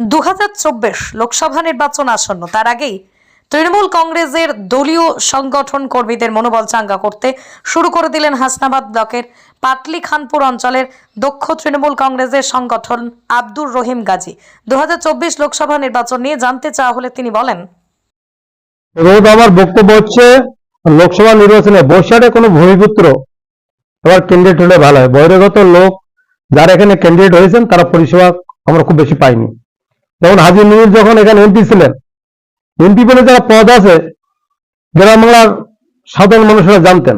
দু হাজার চব্বিশ লোকসভা নির্বাচন আসন্ন। তার আগেই তৃণমূল কংগ্রেসের দলীয় সংগঠন কর্মীদের মনোবল চাঙ্গা করতে শুরু করে দিলেন হাসনাবাদ ব্লকের পাটলি খানপুর অঞ্চলের দক্ষ তৃণমূল কংগ্রেসের সংগঠন আব্দুর রহিম গাজী। দুহাজার চব্বিশ লোকসভা নির্বাচন নিয়ে জানতে চাওয়া হলে তিনি বলেন রোজ আমার বক্তব্য হচ্ছে, লোকসভা নির্বাচনে বৈশাখে কোনো ভূমিপুত্র এবার ক্যান্ডিডেট হলে ভালো হয়। বহিরাগত লোক যারা এখানে ক্যান্ডিডেট হয়েছেন, তারা পরিষেবা আমরা খুব বেশি পাইনি। যেমন হাজির নুর যখন এখানে এমপি ছিলেন এমপি বলে যারা পদ আছে গ্রাম বাংলার সাধারণ মানুষেরা জানতেন।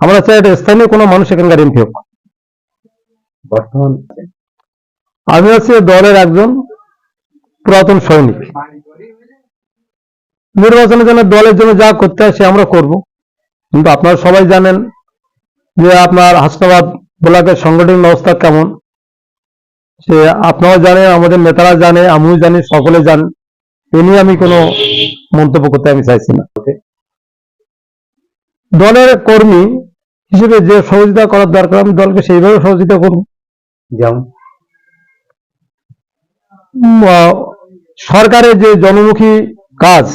আমরা চাই এটা স্থানীয় কোনো মানুষ এখানকার এমপি হোক। বর্তমান আমি হচ্ছে দলের একজন পুরাতন সৈনিক। নির্বাচনের জন্য দলের জন্য যা করতে হয় সে আমরা করব। কিন্তু আপনারা সবাই জানেন যে আপনার হাসনাবাদ ব্লকের সংগঠন অবস্থা কেমন। সে আপনারাও জানেন আমাদের নেতারা জানে, আমিও জানি, সকলে জানেন এ নিয়ে আমি কোনো মন্তব্য করতে আমি চাইছি না। দলের কর্মী হিসেবে যে সহযোগিতা করার দরকার, আমি দলকে সেইভাবে সহযোগিতা করব। যেমন? সরকারের যে জনমুখী কাজ,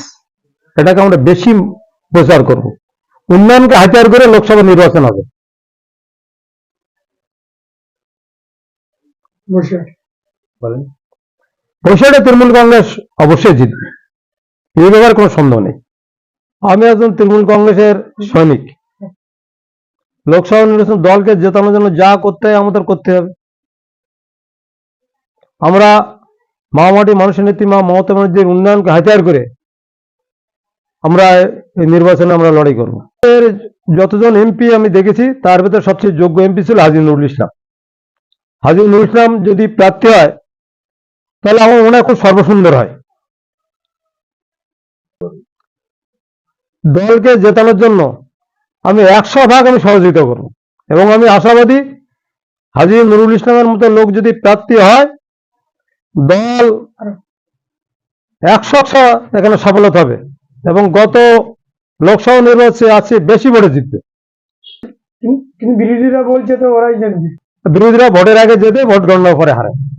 এটাকে আমরা বেশি প্রচার করব। উন্নয়নকে হাতিয়ার করে লোকসভা নির্বাচন হবে। বলেন। বৈশাখে তৃণমূল কংগ্রেস অবশ্যই জিতবে। এই ব্যাপারে কোনো সন্দেহ নেই। আমি একজন তৃণমূল কংগ্রেসের সৈনিক লোকসভা নির্বাচন দলকে জেতানোর জন্য যা করতে হয় আমাদের করতে হবে। আমরা মহামাটি মানুষের নেত্রী মা মমতা ব্যানার্জির উন্নয়নকে হাতিয়ার করে আমরা এই নির্বাচনে আমরা লড়াই করব। এর যতজন এমপি আমি দেখেছি তার ভিতরে সবচেয়ে যোগ্য এমপি ছিল হাজি নুরুল ইসলাম। হাজি নুরুল ইসলাম যদি প্রার্থী হয়, তাহলে আমার মনে হয় খুব সর্বসুন্দর হয়। দলকে জেতানোর জন্য আমি একশো ভাগ আমি সহযোগিতা করব। এবং আমি আশাবাদী হাজি নুরুল ইসলামের মতো লোক যদি প্রার্থী হয়, দল একশো একশো এখানে সফলতা হবে। এবং গত লোকসভা নির্বাচনে আছে বেশি ভোটে জিতবে। কিন্তু বিরোধীরা বলছে তো, ওরাই জানবে। বিরোধীরা ভোটের আগে যেতে ভোট গণনা করে হারে।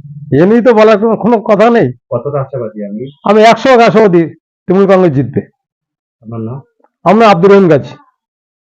এ নিয়ে তো বলার কোনো- কথা নেই। কতটা আশাবাদী আমি? একশো একশো আশাবাদী তৃণমূল কংগ্রেস জিতবে। আমার নাম? আমরা আব্দুর রহিম গাজী।